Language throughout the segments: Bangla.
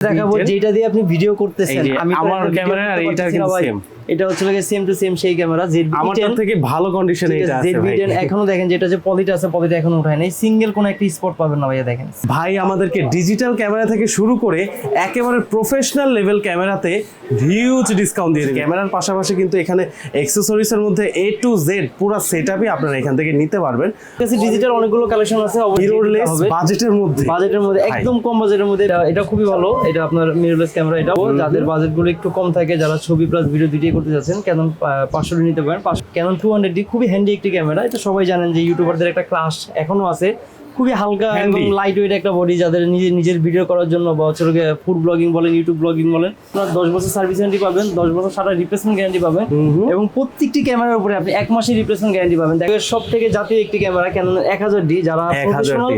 দেখাবো যেটা দিয়ে আপনি ভিডিও করতেছেন। আমি আমার ক্যামেরা আর এইটা কিন্তু ভাই। এটা হচ্ছে সেম টু সেম সেই ক্যামেরা জেড আমারটার থেকে ভালো কন্ডিশনে এটা আছে জেড ভিটেন এখনও দেখেন যেটা যে পলিটা আছে পলিটা এখনও উঠায় নাই। সিঙ্গেল কোন একটা স্পট পাবেন না ভাইয়া দেখেন। ভাই আমাদেরকে ডিজিটাল ক্যামেরা থেকে শুরু করে একেবারে প্রফেশনাল লেভেল ক্যামেরাতে হিউজ ডিসকাউন্ট দিয়ে ক্যামেরার পাশাপাশি কিন্তু এখানে অ্যাক্সেসরিজ এর মধ্যে এ টু জেড পুরো সেটআপই আপনারা এখান থেকে নিতে পারবেন। কাছে ডিজিটাল অনেকগুলো কালেকশন আছে মিররলেস বাজেটের মধ্যে। বাজেটের মধ্যে একদম কম বাজেটের মধ্যে। এটা- খুবই ভালো। এটা আপনার মিররলেস ক্যামেরা এটা যাদের বাজেটগুলো একটু কম থাকে যারা ছবি প্লাস ভিডিও দুইটাই করতে যাচ্ছেন ক্যানন পাঁচশো নিতে পারেন। ক্যানন টু হান্ড্রেড ডি খুবই হ্যান্ডি একটি ক্যামেরা। এটা সবাই জানেন যে ইউটিউবারদের একটা ক্লাস এখনও আছে। খুবই হালকা এবং লাইট ওয়েট একটা বডি যাদের নিজের নিজের ভিডিও করার জন্য বা হচ্ছে ফুড ব্লগিং বলেন ইউটিউব ব্লগিং বলেন আপনার দশ বছর সার্ভিস গ্যারান্টি পাবেন দশ বছর সারা রিপ্লেসমেন্ট গ্যারান্টি পাবেন এবং প্রত্যেকটি ক্যামেরার উপরে আপনি এক মাসের রিপ্লেসমেন্ট গ্যারান্টি পাবেন। সব থেকে জাতীয় একটি ক্যামেরা ক্যানন এক হাজার ডি যারা প্রফেশনাল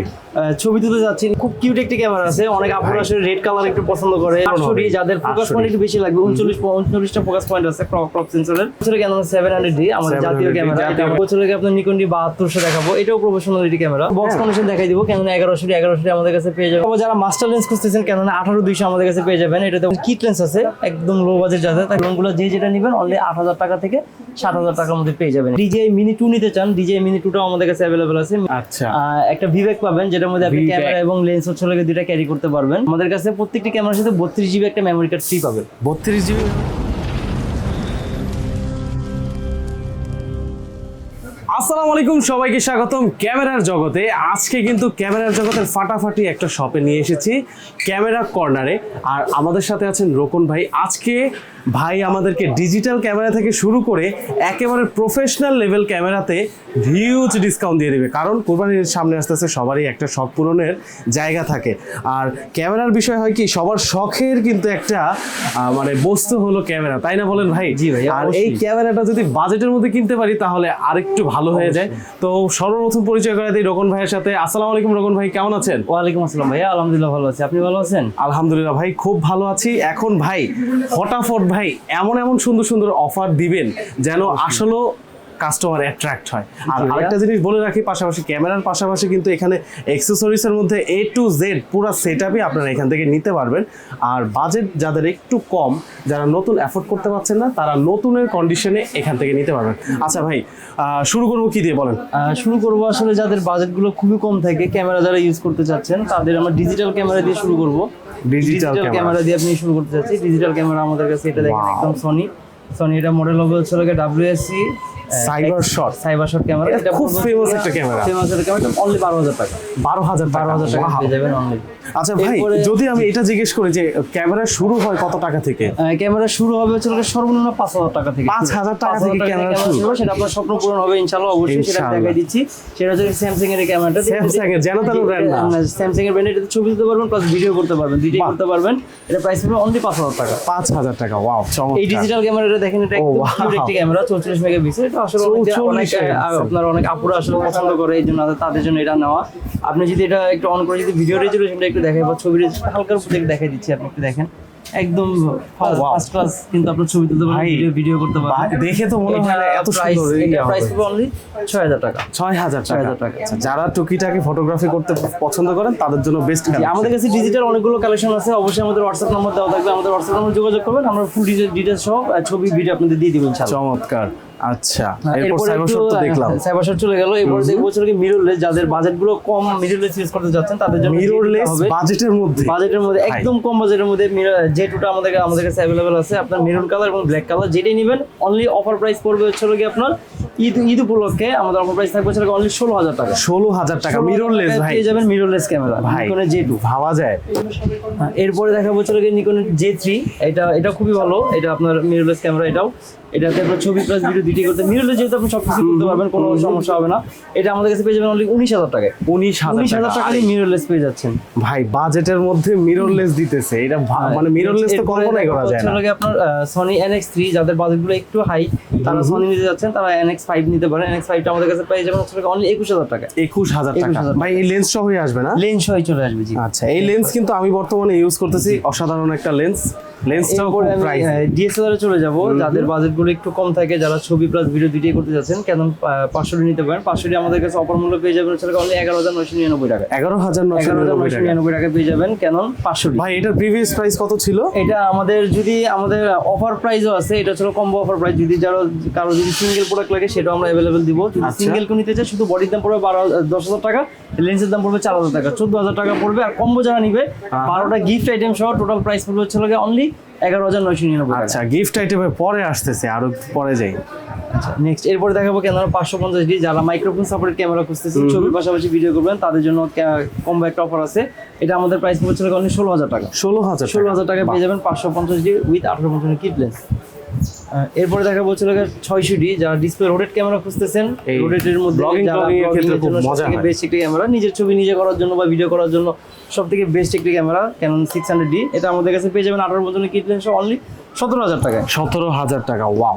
ছবি তুলতে যাচ্ছি খুব কিউট একটি ক্যামেরা আছে। অনেক আপুরা আসলে রেড কালার একটু পছন্দ করে। আটশো ডি যাদের ফোকাস পয়েন্ট একটু বেশি লাগবে উনচল্লিশ উনচল্লিশটা ফোকাস পয়েন্ট আছে ক্রপ ক্রপ সেন্সরের বছরে ক্যানন সেভেন হান্ড্রেড ডি আমাদের জাতীয় ক্যামেরা এটা বছরে আপনার নিকন ডি বাহাত্তরশো দেখাবো। এটাও প্রফেশনাল এটি ক্যামেরা বক্স হ্যাঁ। কন্ডিশন দেখাই দিব ক্যানন এগারোশো এগারোশো আমাদের কাছে পেয়ে যাবেন। যারা মাস্টার লেন্স খুঁজতেছেন ক্যানন আঠারো দুইশো আমাদের কাছে পেয়ে যাবেন। এটাতে কিট লেন্স আছে একদম লো বাজেট যাতে তাই রঙগুলো যে যেটা নেবেন অনলি আট হাজার টাকা থেকে সাত হাজার টাকার মধ্যে পেয়ে যাবেন। ডিজে মিনি টু নিতে চান ডিজে মিনি টুটাও আমাদের কাছে অ্যাভেলেবল আছে। আচ্ছা। একটা ভিভেক পাবেন যেটার মধ্যে আপনি ক্যামেরা এবং লেন্স হচ্ছে লাগে দুইটা ক্যারি করতে পারবেন। আমাদের কাছে প্রত্যেকটি ক্যামেরার সাথে বত্রিশ জিবি একটা মেমোরি কার্ড ফ্রি পাবেন। বত্রিশ জিবি আসসালামু আলাইকুম সবাইকে স্বাগতম ক্যামেরার জগতে। আজকে কিন্তু ক্যামেরার জগতের ফাটাফাটি একটা শপে নিয়ে এসেছি ক্যামেরা কর্নারে। আর আমাদের সাথে আছেন রোকন ভাই। আজকে ভাই আমাদেরকে ডিজিটাল ক্যামেরা থেকে শুরু করে একেবারে প্রফেশনাল লেভেল ক্যামেরাতে হিউজ ডিসকাউন্ট দিয়ে দেবে। কারণ কোরবানির সামনে আসতে আসতে সবারই একটা শখ পূরণের জায়গা থাকে। আর ক্যামেরার বিষয় হয় কি সবার শখের কিন্তু একটা মানে বস্তু হলো ক্যামেরা। তাই না বলেন ভাই? জি ভাই, আর এই ক্যামেরাটা যদি বাজেটের মধ্যে কিনতে পারি তাহলে আরেকটু ভালো হয়ে যায়। তো সর্বপ্রথম পরিচয় করে দিই রোকন ভাইয়ের সাথে। আসসালাম আলাইকুম রকন ভাই কেমন আছেন? ওয়ালাইকুম আসসালাম ভাইয়া আলহামদুলিল্লাহ ভালো আছি। আপনি ভালো আছেন? আলহামদুলিল্লাহ ভাই খুব ভালো আছি। এখন ভাই ফটাফট ভাই এমন এমন সুন্দর সুন্দর অফার দিবেন যেন আসলে কাস্টমার অ্যাট্রাক্ট হয়। আর আরেকটা জিনিস বলে রাখি পাশাপাশি ক্যামেরার পাশাপাশি কিন্তু এখানে অ্যাক্সেসরিজের মধ্যে এ টু জেড পুরো সেট সেটআপই আপনারা এখান থেকে নিতে পারবেন। আর বাজেট যাদের একটু কম যারা নতুন অ্যাফোর্ড করতে পারছেন না তারা নতুনের কন্ডিশনে এখান থেকে নিতে পারবেন। আচ্ছা ভাই শুরু করব কি দিয়ে বলেন? শুরু করব আসলে যাদের বাজেটগুলো খুবই কম থাকে ক্যামেরা যারা ইউজ করতে চাচ্ছেন তাদের আমরা ডিজিটাল ক্যামেরা দিয়ে শুরু করব। ডিজিটাল ক্যামেরা ক্যামেরা দিয়ে আপনি শুরু করতে চাচ্ছি ডিজিটাল ক্যামেরা আমাদের কাছে এটা দেখেন একদম সনি সনি এটা মডেল হবে হচ্ছে WSC Cyber shot cyber shot camera এটা খুব ফেমাস একটা ক্যামেরা ফেমাস একটা ক্যামেরা অনলি বারো হাজার টাকা। বারো হাজার বারো হাজার টাকা। পেয়ে যাবেন অনলি আচ্ছা ভাই যদি আমি এটা জিজ্ঞেস করি যে ক্যামেরা শুরু হয় কত টাকা থেকে? ক্যামেরা শুরু হবে হচ্ছে সর্বনিম্ন পাঁচ হাজার টাকা থেকে। 5,000 টাকা থেকে ক্যামেরা শুরু। হবে, সেটা আপনার স্বপ্ন পূরণ হবে ইনশাল্লাহ অবশ্যই সেটা দেখাই দিচ্ছি। সেটা হচ্ছে স্যামসাং এর ক্যামেরাটা। Samsung এর, যেন তেন brand না। স্যামসাং এর ব্র্যান্ড ছবি তুলতে পারবেন প্লাস ভিডিও করতে পারবেন দুইটাই করতে পারবেন। এটা প্রাইস পড়বে অনলি পাঁচ হাজার টাকা। পাঁচ হাজার টাকা ওয়াও চমৎকার। এই ডিজিটাল ক্যামেরাটা দেখেন এটা Oh, একদম. একটি ক্যামেরা চৌচল্লিশ মেগাপিক্সেল এটা আসলে অনেকে- 44 অনেক আহ, আপনার অনেক আপুরা আসলে পছন্দ করে এই জন্য তাদের জন্য এটা নেওয়া। আপনি যদি এটা একটু অন করে যদি ভিডিও রেজুলেশনটা একটু দেখাই বা ছবি হালকার উপর থেকে দেখাই দিচ্ছি আপনি একটু দেখেন। একদম ফার্স্ট ক্লাস কিন্তু আপনি ছবি তুলতে পারবেন ভিডিও ভিডিও করতে পারবেন। দেখে তো মনে হয় এত সুন্দর এটা হবে। প্রাইস পড়বে অনলি ছয় হাজার টাকা। ছয় হাজার টাকা। 6,000 টাকা। আচ্ছা, যারা টুকিটাকি ফটোগ্রাফি করতে পছন্দ করেন তাদের জন্য বেস্ট আমাদের কাছে ডিজিটাল অনেকগুলো কালেকশন আছে অবশ্যই আমাদের হোয়াটসঅ্যাপ নাম্বার দেওয়া থাকবে আমাদের হোয়াটসঅ্যাপ নাম্বার যোগাযোগ করবেন আমরা ফুল ডিটেলস সহ ছবি ভিডিও আপনাদের দিয়ে দিব ইনশাআল্লাহ। চমৎকার। আচ্ছা এরপর এরপরে সাইবার একটু শপ তো দেখলাম। সাইবার শট চলে গেল এরপর দেখব হচ্ছে কি মিররলেস যাদের বাজেটগুলো কম মিররলেস ইউজ করতে যাচ্ছেন তাদের জন্য মিররলেস হবে? বাজেটের মধ্যে। বাজেটের মধ্যে একদম কম বাজেটের মধ্যে যে টুটা আমাদের আমাদের কাছে অ্যাভেলেবেল আছে, আপনার মেরুন কালার এবং ব্ল্যাক কালার যেটাই নেবেন অনলি অফার প্রাইস পড়বে হচ্ছে আপনার ঈদ ঈদ উপলক্ষে আমাদের অফার প্রাইস থাকবে হচ্ছে অনলি ষোলো হাজার টাকা ষোলো হাজার টাকা মিররলেস ভাই। পেয়ে যাবেন মিররলেস ক্যামেরা ভাই নিকনের জে টু ভাবা যায়। এরপরে দেখা নিকনের জে থ্রি এটা এটা খুবই ভালো এটা আপনার মিররলেস ক্যামেরা এটাও। এটাতে আপনার ছবি প্লাস ভিডিও দুটি করতে মিররলেস যেহেতু আপনি সব কিছু করতে পারবেন কোনো সমস্যা হবে না। এটা আমাদের কাছে পেয়ে যাবেন অনলি উনিশ হাজার টাকায়। উনিশ হাজার টাকা। মিররলেস পেয়ে যাচ্ছেন। ভাই বাজেটের মধ্যে মিররলেস দিতেছে। এটা মানে মিররলেস তো কল্পনাই করা যায় না। আপনার সনি এনএক্স থ্রি যাদের বাজেটগুলো একটু হাই তারা সনি নিতে যাচ্ছেন তারা এনএক্স ফাইভ নিতে পারেন। এনএক্স ফাইভটা আমাদের কাছে যাবেন হচ্ছে অনলি একুশ হাজার টাকা। একুশ হাজার টাকা। ভাই এই লেন্স সহই আসবে না? লেন্স সহ চলে আসবে জি। আচ্ছা এই লেন্স কিন্তু আমি বর্তমানে ইউজ করতেছি অসাধারণ একটা লেন্স লেন্সটাও খুব প্রাইস ডিএসএলআর চলে যাব। যাদের একটু কম থাকে যারা ছবি প্লাস ভিডিও দুইটাই করতে যাচ্ছেন কেন পাঁচশো নিতে পারেন। পাঁচশো আমাদের কাছে অপর মূল্য পেয়ে যাবেন হচ্ছে অনলি এগারো হাজার নয়শো নিরানব্বই টাকা। এগারো হাজার নয়শো টাকা নিরানব্বই টাকা পেয়ে যাবেন কেন পাঁচশো ভাই এটার প্রিভিয়াস প্রাইস কত ছিল? এটা আমাদের যদি আমাদের অফার প্রাইসও আছে এটা ছিল কম্বো অফার প্রাইস যদি যারা কারও যদি সিঙ্গেল প্রোডাক্ট লাগে সেটাও আমরা অ্যাভেলেবেল দিব। যদি আচ্ছা। সিঙ্গেল কেউ নিতে চায় শুধু বডির দাম পড়বে বারো দশ হাজার টাকা লেন্সের দাম পড়বে চার হাজার টাকা চোদ্দ হাজার টাকা পড়বে। আর কম্বো যারা নিবে বারোটা গিফট আইটেম সহ টোটাল প্রাইস পড়বে হচ্ছে অনলি এগারো হাজার নয়শো নিরানব্বই আচ্ছা গিফট আইটেমে পরে আসতেছে আরও পরে যাই। নেক্সট এরপরে দেখাবো ক্যামেরা পাঁচশো পঞ্চাশ ডি যারা মাইক্রোফোন সাপোর্টেড ক্যামেরা খুঁজতেছেন ছবির পাশাপাশি ভিডিও করবেন তাদের জন্য কম্বো একটা অফার আছে। এটা আমাদের প্রাইস পড়ছে অনলি ষোলো হাজার টাকা। ষোলো হাজার ষোলো হাজার টাকা পেয়ে যাবেন পাঁচশো পঞ্চাশ ডি উইথ আঠারো পঞ্চাশ কিট লেন্স এরপরে দেখা বলছিল ছয়শো ডি যা ডিসপ্লে রোডেড ক্যামেরা খুঁজতেছেন রোডেডের রোটেটের মধ্যে। বেস্ট একটি ক্যামেরা নিজের ছবি নিজে করার জন্য বা ভিডিও করার জন্য সব থেকে বেস্ট একটি ক্যামেরা কেন সিক্স হান্ড্রেড ডি এটা আমাদের কাছে পেয়ে যাবেন আঠারো পর্যন্ত কিট লেন্স অনলি সতেরো হাজার টাকা সতেরো হাজার টাকা ওয়াও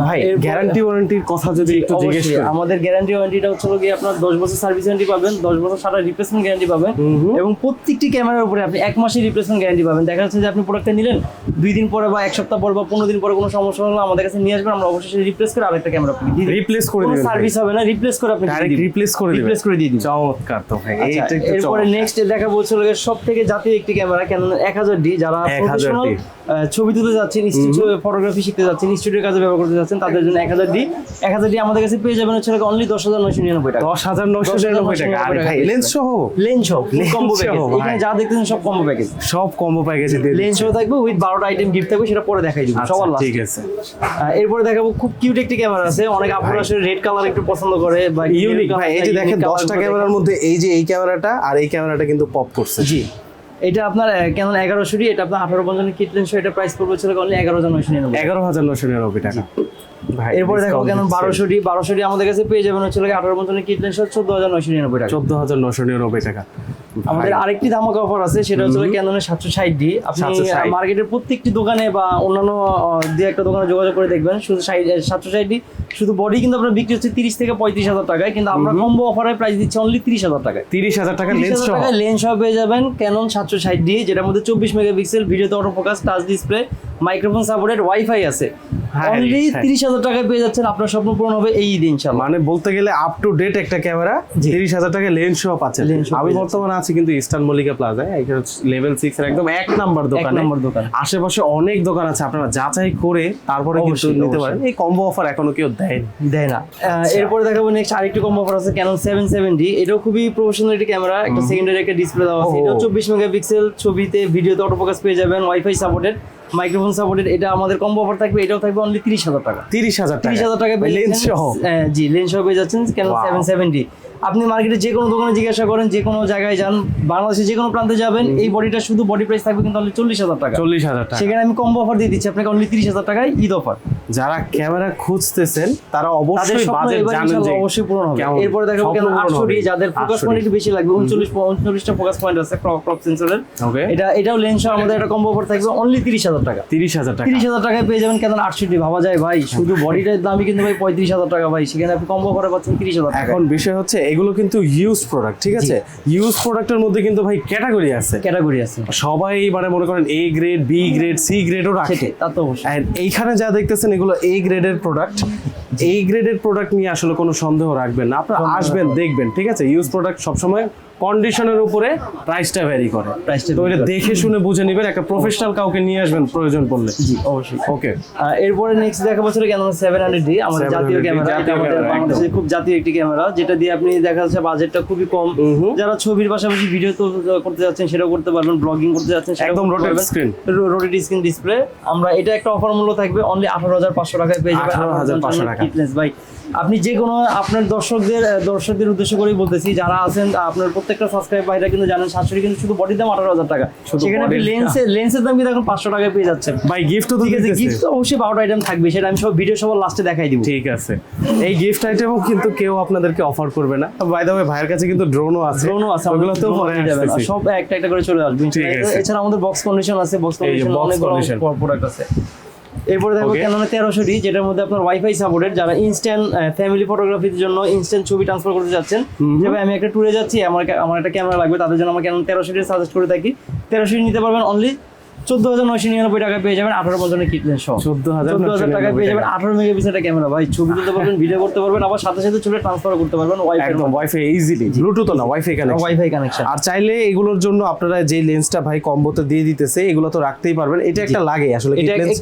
ভাই গ্যারান্টি ওয়ারেন্টির কথা যদি একটু জিজ্ঞেস করি আমাদের গ্যারান্টি ওয়ারেন্টিটা হচ্ছে গিয়ে আপনার দশ বছর সার্ভিস ওয়ারেন্টি পাবেন দশ বছর সারা রিপ্লেসমেন্ট গ্যারান্টি পাবেন এবং প্রত্যেকটি ক্যামেরার উপরে আপনি এক মাসের রিপ্লেসমেন্ট গ্যারান্টি পাবেন। দেখা যাচ্ছে যে আপনি প্রোডাক্টটা নিলেন দুই দিন পরে বা এক সপ্তাহ পরে বা পনেরো দিন পরে কোনো সমস্যা হলে আমাদের কাছে নিয়ে আসবেন আমরা অবশ্যই রিপ্লেস করে আরেকটা ক্যামেরা আপনি দিয়ে রিপ্লেস করে দিবেন সার্ভিস হবে না রিপ্লেস করে আপনি ডাইরেক্ট রিপ্লেস করে দিবেন। রিপ্লেস করে দিয়ে দিন চমৎকার তো ভাই এইটা আচ্ছা, একটু এরপরে নেক্সট দেখা বলছিল সব থেকে জাতীয় একটি ক্যামেরা ক্যানন ডি যারা 1000D প্রফেশনাল ছবি তুলতে যাচ্ছেন স্টুডিও ফটোগ্রাফি শিখতে যাচ্ছেন স্টুডিওর কাজে ব্যবহার করতে যাচ্ছেন তাদের জন্য এক হাজার ডি। এক হাজার ডি আমাদের কাছে পেয়ে যাবেন হচ্ছে অনলি দশ হাজার নয়শো নিরানব্বই টাকা। দশ হাজার 10,999 নিরানব্বই টাকা। লেন্স সহ? লেন্স সহ কম্বো প্যাকেজ এখানে যা দেখতেছেন সব কম্বো প্যাকেজ সব কম্বো প্যাকেজে লেন্স সহ থাকবে উইথ বারোটা আইটেম গিফট থাকবে সেটা পরে দেখাই দিব আচ্ছা, সবার ঠিক আছে। এরপরে দেখাবো খুব কিউট একটি ক্যামেরা আছে। অনেক আপুরা আসলে রেড কালার একটু পছন্দ করে বা ইউনিক ভাই এই যে দেখেন দশটা ক্যামেরার মধ্যে এই যে এই ক্যামেরাটা আর এই ক্যামেরাটা কিন্তু পপ করছে। জি। এটা আপনার কেন এগারোশো ডি এটা আপনার আঠারো পঞ্চান্ন কিটলেন এটা প্রাইস পড়বে ছিল অনলি এগারো হাজার নয়শো নিরানব্বই এগারো হাজার নশো নিরানব্বই টাকা। এরপরে দেখো কেন বারোশো ডি বারোশো ডি আমাদের কাছে পেয়ে যাবেন হচ্ছে আঠারো পঞ্চান্ন কিট লেন্স চোদ্দ হাজার নয়শো নিরানব্বই টাকা। চোদ্দ হাজার নশো নিরানব্বই টাকা। আমাদের আরেকটি ধামাকা অফার আছে সেটা হচ্ছে ক্যাননের সাতশো ষাট ডি আপনি মার্কেটের প্রত্যেকটি দোকানে বা অন্যান্য দু একটা দোকানে যোগাযোগ করে দেখবেন শুধু সাতশো ষাট ডি শুধু বডি কিন্তু আপনার বিক্রি হচ্ছে তিরিশ থেকে পঁয়ত্রিশ হাজার টাকায় কিন্তু আমরা কম্বো অফারে প্রাইস দিচ্ছি অনলি তিরিশ হাজার টাকায়। তিরিশ হাজার টাকা লেন্স সহ। লেন্স সহ পেয়ে যাবেন ক্যানন সাতশো ষাট ডি যেটার মধ্যে চব্বিশ মেগাপিক্সেল ভিডিওতে auto focus touch display microphone supported wifi আছে। হ্যাঁ, অনলি হ্যাঁ। তিরিশ হাজার টাকায় পেয়ে যাচ্ছেন আপনার স্বপ্ন পূরণ হবে এই দিন ইনশাল্লাহ মানে বলতে গেলে আপ টু ডেট একটা ক্যামেরা। তিরিশ হাজার টাকা লেন্স সহ পাচ্ছেন। আমি বর্তমানে আছি কিন্তু ইস্টার্ন মল্লিকা প্লাজায় এখানে লেভেল সিক্স এর একদম এক নাম্বার দোকানে। নাম্বার দোকান। আশেপাশে অনেক দোকান আছে আপনারা যাচাই করে তারপরে কিন্তু নিতে পারেন। এই কম্বো অফার এখনও কেউ দেয়নি। দেয় না। আহ, এরপরে দেখাবো নেক্সট আরেকটি কম্বো অফার আছে ক্যানন সেভেন সেভেন্টি এটাও খুবই প্রফেশনাল একটি ক্যামেরা একটা সেকেন্ডারি একটা ডিসপ্লে দেওয়া আছে। ও। এটাও চব্বিশ মেগাপিক্সেল ছবিতে ভিডিওতে অটো ফোকাস পেয়ে যাবেন ওয়াইফাই সাপোর্টেড মাইক্রোফোন সাপোর্টেড এটা আমাদের কম্বো অফার থাকবে এটাও থাকবে অনলি তিরিশ হাজার টাকা। তিরিশ হাজার টাকা। তিরিশ হাজার টাকা লেন্স। সহ? হ্যাঁ, জি লেন্স সহ পেয়ে যাচ্ছেন কেন. সেভেন সেভেন্টি আপনি মার্কেটে যে কোনো দোকানে জিজ্ঞাসা করেন যে কোনো জায়গায় যান বাংলাদেশে যে কোনো প্রান্তে যাবেন এই বডিটা শুধু বডি প্রাইস থাকবে কিন্তু অনলি চল্লিশ হাজার টাকা। চল্লিশ হাজার টাকা। সেখানে আমি কম্বো অফার দিয়ে দিচ্ছি আপনাকে অনলি তিরিশ হাজার টাকায় ঈদ অফার যারা ক্যামেরা খুঁজতেছেন তারা অবশ্যই বাজেট জানেন যে অবশ্যই পূরণ হবে? এরপরে দেখো কেন পূরণ আটশো যাদের ফোকাস পয়েন্ট একটু বেশি লাগবে। উনচল্লিশ উনচল্লিশটা ফোকাস পয়েন্ট আছে ক্রপ ক্রপ সেন্সরের ওকে এটা এটাও লেন্স আমাদের একটা কম্বো অফার থাকবে অনলি তিরিশ হাজার টাকা। তিরিশ হাজার টাকা। তিরিশ হাজার টাকায় পেয়ে যাবেন কেন আটষট্টি ভাবা যায় ভাই শুধু বডিটার দামই কিন্তু ভাই পঁয়ত্রিশ হাজার টাকা ভাই। সেখানে আপনি কম্বো অফারে পাচ্ছেন তিরিশ হাজার টাকা। এখন বিষয় হচ্ছে এগুলো কিন্তু ইউজ প্রোডাক্ট ঠিক আছে? ইউজ প্রোডাক্টের মধ্যে কিন্তু ভাই ক্যাটাগরি আছে। ক্যাটাগরি আছে। সবাই মানে মনে করেন A grade B grade C গ্রেডও রাখে। তা তো এইখানে যা দেখতেছেন এগুলো এ গ্রেডের প্রোডাক্ট এই গ্রেডের প্রোডাক্ট নিয়ে আসলে কোনো সন্দেহ রাখবেন না। আপনারা আসবেন দেখবেন ঠিক আছে? ইউজ প্রোডাক্ট সবসময় কন্ডিশনের উপরে প্রাইসটা ভ্যারি করে। তো এটা দেখে শুনে বুঝে নেবেন একটা প্রফেশনাল কাউকে নিয়ে আসবেন প্রয়োজন পড়লে। জি। অবশ্যই। ওকে এরপরে নেক্সট দেখা বছর হান্ড্রেড ডি আমাদের জাতীয় ক্যামেরা এটা জাতীয় আমাদের বাংলাদেশের খুব জাতীয় একটি ক্যামেরা যেটা দিয়ে আপনি দেখা যাচ্ছে বাজেটটা খুবই কম। যারা ছবির পাশাপাশি ভিডিও তো করতে যাচ্ছেন সেটাও করতে পারবেন ব্লগিং করতে যাচ্ছেন একদম করতে স্ক্রিন পারবেন। screen। রো- rotate screen ডিসপ্লে আমরা এটা একটা অফার মূল্য থাকবে অনলি আঠারো হাজার পাঁচশো টাকায় পেয়ে যাবেন। 18,500 টাকা। ফিটনেস ভাই। আপনি যে কোনো আপনার দর্শকদের দর্শকদের উদ্দেশ্য করেই বলতেছি যারা আছেন আপনার প্রত্যেকটা সাবস্ক্রাইব ভাইরা কিন্তু জানেন সাতশো কিন্তু শুধু বডির দাম আঠারো হাজার টাকা। সেখানে আপনি লেন্সের লেন্সের দাম। কিন্তু এখন পাঁচশো টাকায় পেয়ে যাচ্ছেন। ভাই গিফটও তো ঠিক আছে গিফট তো অবশ্যই বারোটা আইটেম থাকবে সেটা আমি সব ভিডিও সবার লাস্টে দেখাই দিব। ঠিক আছে। এই গিফট আইটেমও কিন্তু কেউ আপনাদেরকে অফার করবে না। বাই দ্য ওয়ে ভাইয়ের কাছে কিন্তু ড্রোনও আছে। ড্রোনও আছে ওগুলো তো পরে সব একটা একটা করে চলে আসবে। এছাড়া আমাদের বক্স কন্ডিশন আছে বক্স কন্ডিশন condition। প্রোডাক্ট আছে। এরপরে দেখো. ক্যানন তেরোশো ডি যেটার মধ্যে আপনার ওয়াইফাই সাপোর্টেড যারা ইনস্ট্যান্ট ফ্যামিলি ফটোগ্রাফির জন্য ইনস্ট্যান্ট ছবি ট্রান্সফার করতে যাচ্ছেন যেভাবে আমি একটা ট্যুরে যাচ্ছি আমার আমার একটা ক্যামেরা লাগবে তাদের জন্য আমার ক্যানন তেরোশো ডি সাজেস্ট করে থাকি তেরোশো ডি নিতে পারবেন অনলি চোদ্দ হাজার নয়শো নিরানব্বই টাকা পেয়ে যাবেন আঠারো বছরের কিটলেন সহ 14,999 চোদ্দ হাজার টাকা পেয়ে যাবেন আঠারো মেগাপিক্সেলের ক্যামেরা ভাই ছবি তুলতে পারবেন ভিডিও করতে পারবেন আবার সাথে সাথে ছবি ট্রান্সফার করতে পারবেন ওয়াইফাই একদম ওয়াইফাই ইজিলি ব্লুটুথ না ওয়াইফাই কানেকশন ওয়াইফাই কানেকশন আর চাইলে এগুলোর জন্য আপনারা যে লেন্সটা ভাই কম্বোতে দিয়ে দিতেছে এগুলো তো রাখতেই পারবেন। এটা একটা লাগে আসলে